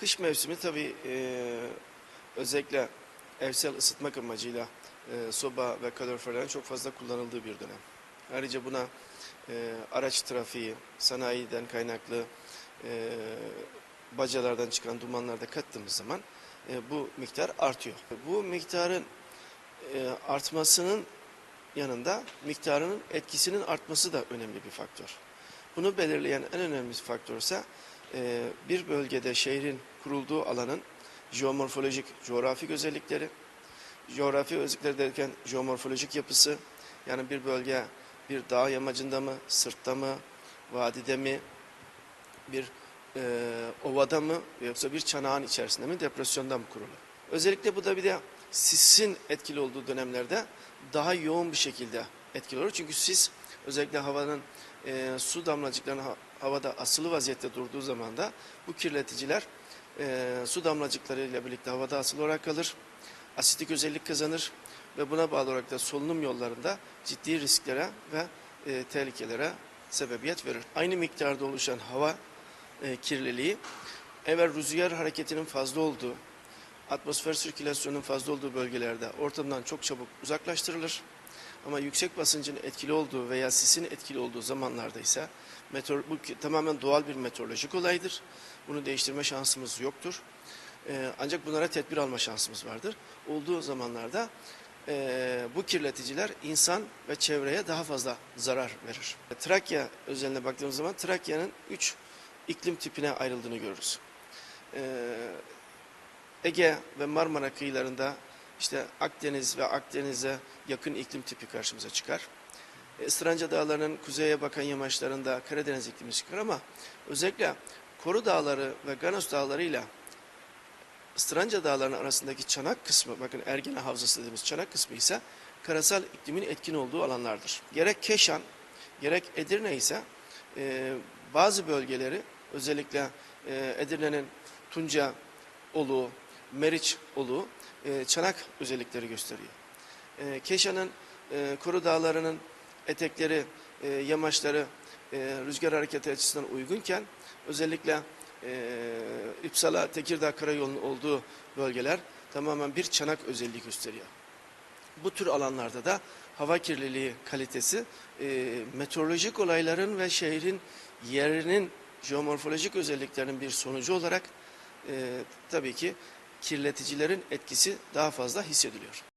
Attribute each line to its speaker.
Speaker 1: Kış mevsimi tabii e, özellikle evsel ısıtmak amacıyla e, soba ve kaloriferlerin çok fazla kullanıldığı bir dönem. Ayrıca buna e, araç trafiği, sanayiden kaynaklı e, bacalardan çıkan dumanlar da kattığımız zaman e, bu miktar artıyor. Bu miktarın e, artmasının yanında miktarının etkisinin artması da önemli bir faktör. Bunu belirleyen en önemli faktör ise e, bir bölgede şehrin kurulduğu alanın jeomorfolojik, coğrafik özellikleri, coğrafi özellikleri derken jeomorfolojik yapısı, yani bir bölge bir dağ yamacında mı, sırtta mı, vadide mi, bir e, ovada mı yoksa bir çanağın içerisinde mi, depresyonda mı kurulu? Özellikle bu da bir de sisin etkili olduğu dönemlerde daha yoğun bir şekilde etkili olur. Çünkü sis özellikle havanın e, su damlacıklarının ha- havada asılı vaziyette durduğu zaman da bu kirleticiler e, su damlacıkları ile birlikte havada asılı olarak kalır. Asitik özellik kazanır ve buna bağlı olarak da solunum yollarında ciddi risklere ve e, tehlikelere sebebiyet verir. Aynı miktarda oluşan hava e, kirliliği evvel rüzgar hareketinin fazla olduğu, atmosfer sirkülasyonunun fazla olduğu bölgelerde ortamdan çok çabuk uzaklaştırılır. Ama yüksek basıncın etkili olduğu veya sisin etkili olduğu zamanlarda ise meteor, bu tamamen doğal bir meteorolojik olaydır. Bunu değiştirme şansımız yoktur. Ee, ancak bunlara tedbir alma şansımız vardır. Olduğu zamanlarda ee, bu kirleticiler insan ve çevreye daha fazla zarar verir. Trakya özeline baktığımız zaman Trakya'nın üç iklim tipine ayrıldığını görürüz. Ee, Ege ve Marmara kıyılarında işte Akdeniz ve Akdeniz'e yakın iklim tipi karşımıza çıkar. Istranca Dağları'nın kuzeye bakan yamaçlarında Karadeniz iklimi çıkar ama özellikle Koru Dağları ve Ganos Dağları ile Istranca Dağları'nın arasındaki çanak kısmı, bakın Ergene Havzası dediğimiz çanak kısmı ise karasal iklimin etkin olduğu alanlardır. Gerek Keşan, gerek Edirne ise e, bazı bölgeleri özellikle e, Edirne'nin Tunca oluğu, Meriç oluğu e, çanak özellikleri gösteriyor. E, Keşan'ın e, Koru Dağları'nın etekleri, e, yamaçları e, rüzgar hareketi açısından uygunken özellikle İpsala, Tekirdağ Karayolu'nun olduğu bölgeler tamamen bir çanak özelliği gösteriyor. Bu tür alanlarda da hava kirliliği kalitesi meteorolojik olayların ve şehrin yerinin jeomorfolojik özelliklerinin bir sonucu olarak tabii ki kirleticilerin etkisi daha fazla hissediliyor.